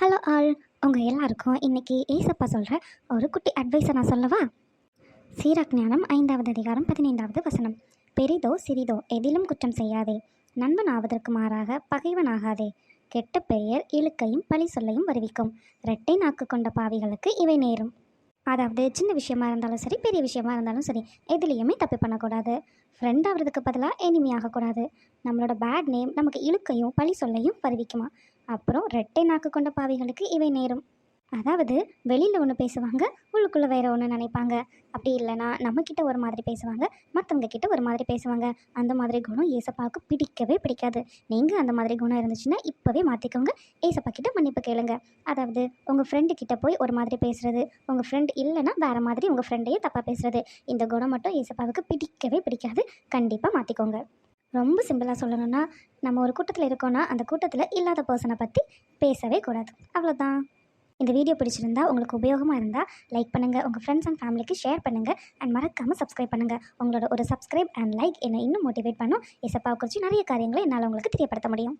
Hello all உங்கள் எல்லாருக்கும் இன்றைக்கி ஏசப்பா சொல்கிற ஒரு குட்டி அட்வைஸை நான் சொல்லவா? சீரக் ஞானம் ஐந்தாவது அதிகாரம் பதினைந்தாவது வசனம். பெரிதோ சிறிதோ எதிலும் குற்றம் செய்யாதே. நண்பன் ஆவதற்கு மாறாக பகைவனாகாதே. கெட்ட பெயர் இழுக்கையும் பழி சொல்லையும் வருவிக்கும். இரட்டை நாக்கு கொண்ட பாவிகளுக்கு இவை நேரும். அதாவது சின்ன விஷயமா இருந்தாலும் சரி பெரிய விஷயமா இருந்தாலும் சரி எதுலேயுமே தப்பு பண்ணக்கூடாது. ஃப்ரெண்ட் ஆகிறதுக்கு பதிலாக எனிமி ஆகக்கூடாது. நம்மளோட பேட் நேம் நமக்கு இழுக்கையும் பழி சொல்லையும் வருவிக்குமா? அப்புறம் ரெட்டை நாக்கு கொண்ட பாவிகளுக்கு இவை நேரும். அதாவது வெளியில் ஒன்று பேசுவாங்க உள்ளுக்குள்ளே வேற ஒன்று நினைப்பாங்க. அப்படி இல்லைன்னா நம்மக்கிட்ட ஒரு மாதிரி பேசுவாங்க மற்றவங்க கிட்ட ஒரு மாதிரி பேசுவாங்க. அந்த மாதிரி குணம் ஏசப்பாவுக்கு பிடிக்கவே பிடிக்காது. நீங்கள் அந்த மாதிரி குணம் இருந்துச்சுன்னா இப்போவே மாற்றிக்கோங்க ஏசப்பா கிட்ட மன்னிப்பு கேளுங்க. அதாவது உங்கள் ஃப்ரெண்டு கிட்ட போய் ஒரு மாதிரி பேசுகிறது உங்கள் ஃப்ரெண்ட் இல்லைன்னா வேறு மாதிரி உங்கள் ஃப்ரெண்டையே தப்பாக பேசுகிறது இந்த குணம் மட்டும் ஏசப்பாவுக்கு பிடிக்கவே பிடிக்காது. கண்டிப்பாக மாற்றிக்கோங்க ரொம்ப சிம்பிளாக சொல்லணும்னா நம்ம ஒரு கூட்டத்தில் இருக்கோன்னா அந்த கூட்டத்தில் இல்லாத பர்சனை பற்றி பேசவே கூடாது. அவ்வளோதான் இந்த வீடியோ பிடிச்சிருந்தா உங்களுக்கு உபயோகமாக இருந்தால் லைக் பண்ணுங்கள் உங்கள் ஃப்ரெண்ட்ஸ் அண்ட் ஃபேமிலிக்கு ஷேர் பண்ணுங்கள் அண்ட் மறக்காமல் சப்ஸ்கிரைப் பண்ணுங்கள் உங்களோட ஒரு சப்ஸ்கிரைப் அண்ட் லைக் என்னை இன்னும் மோட்டிவேட் பண்ணும். எசப்பாவை குறித்து நிறைய காரியங்களை என்னால் உங்களுக்கு தெரியப்படுத்த முடியும்.